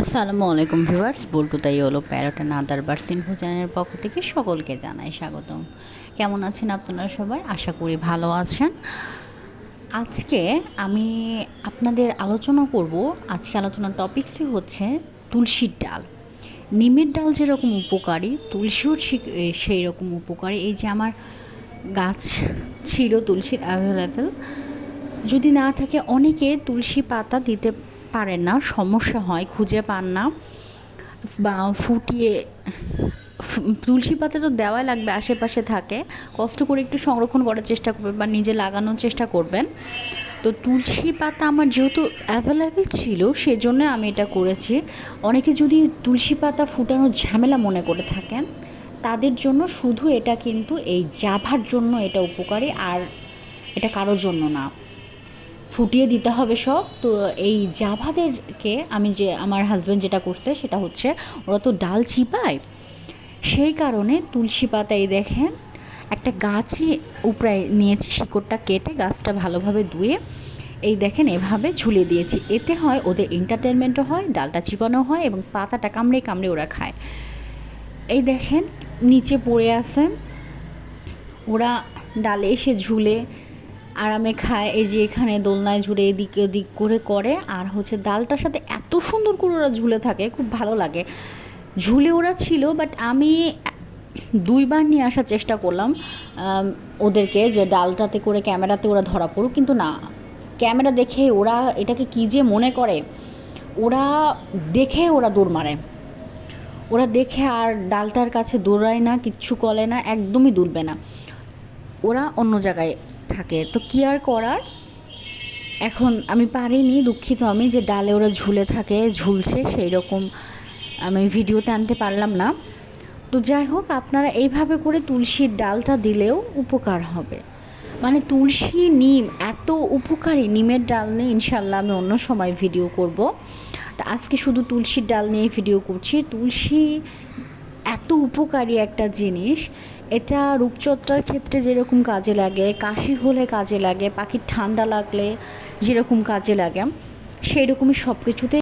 আসসালামু আলাইকুম ভিউয়ার্স বল্টু তাই হলো প্যারোটা নাদার বার্সিন ভোজনের পক্ষ থেকে সকলকে জানাই স্বাগতম। কেমন আছেন আপনারা সবাই? আশা করি ভালো আছেন। আজকে আমি আপনাদের আলোচনা করব, আজকে আলোচনার টপিকসই হচ্ছে তুলসীর ডাল। নিমের ডাল যেরকম উপকারী, তুলসীও সেই রকম উপকারী। এই যে আমার গাছ ছিল তুলসীর অ্যাভেলেবেল যদি না থাকে অনেকে তুলসী পাতা দিতে পারেন না, সমস্যা হয়, খুঁজে পান না। বা ফুটিয়ে, তুলসী পাতা তো দেওয়াই লাগবে, আশেপাশে থাকে। কষ্ট করে একটু সংরক্ষণ করার চেষ্টা করবেন বা নিজে লাগানোর চেষ্টা করবেন। তো তুলসী পাতা আমার যেহেতু অ্যাভেলেবেল ছিল, সেজন্য আমি এটা করেছি। অনেকে যদি তুলসী পাতা ফুটানোর ঝামেলা মনে করে থাকেন, তাদের জন্য শুধু এটা কিন্তু এই জাভার জন্য এটা উপকারী, আর এটা কারোর জন্য না। ফুটিয়ে দিতে হবে সব। তো এই জাভাদেরকে আমি যে আমার হাজব্যান্ড যেটা করছে সেটা হচ্ছে, ওরা তো ডাল চিপায় সেই কারণে তুলসী পাতায় দেখেন, একটা গাছই উপরে নিয়েছি, শিকড়টা কেটে গাছটা ভালোভাবে ধুয়ে, এই দেখেন এভাবে ঝুলে দিয়েছি। এতে হয় ওদের এন্টারটেনমেন্টও হয়, ডালটা চিপানো হয় এবং পাতাটা কামড়ে কামড়ে ওরা খায়। এই দেখেন, নিচে পড়ে আছে, ওরা ডালে এসে ঝুলে আরামে খায়, এই যে এখানে দোলনায় ঝুলে এদিকে ওদিক করে করে। আর হচ্ছে ডালটার সাথে এত সুন্দর করে ওরা ঝুলে থাকে, খুব ভালো লাগে। ঝুলে ওরা ছিল বাট আমি দুইবার নিয়ে আসার চেষ্টা করলাম ওদেরকে যে ডালটাতে করে ক্যামেরাতে ওরা ধরা পড়ুক, কিন্তু না। ক্যামেরা দেখে ওরা এটাকে কী যে মনে করে, ওরা দেখে ওরা দৌড় মারে। ওরা দেখে আর ডালটার কাছে দৌড়ায় না, কিচ্ছু করে না, একদমই দুলবে না। ওরা অন্য জায়গায় থাকে। তো কি আর করার? এখন আমি পারিনি, দুঃখিত আমি, যে ডালে ওরা ঝুলে থাকে, ঝুলছে সেই রকম আমি ভিডিওতে আনতে পারলাম না। তো যাই হোক, আপনারা এইভাবে করে তুলসীর ডালটা দিলেও উপকার হবে। মানে তুলসী নিম, এত উপকারী নিমের ডাল নিয়ে ইনশাল্লাহ আমি অন্য সময় ভিডিও করব। তা আজকে শুধু তুলসীর ডাল নিয়ে ভিডিও করছি। তুলসী এত উপকারী একটা জিনিস। এটা রূপচর্চার ক্ষেত্রে যেরকম কাজে লাগে, কাশি হলে কাজে লাগে, পাখির ঠান্ডা লাগলে যেরকম কাজে লাগে সেই রকমই সব কিছুতে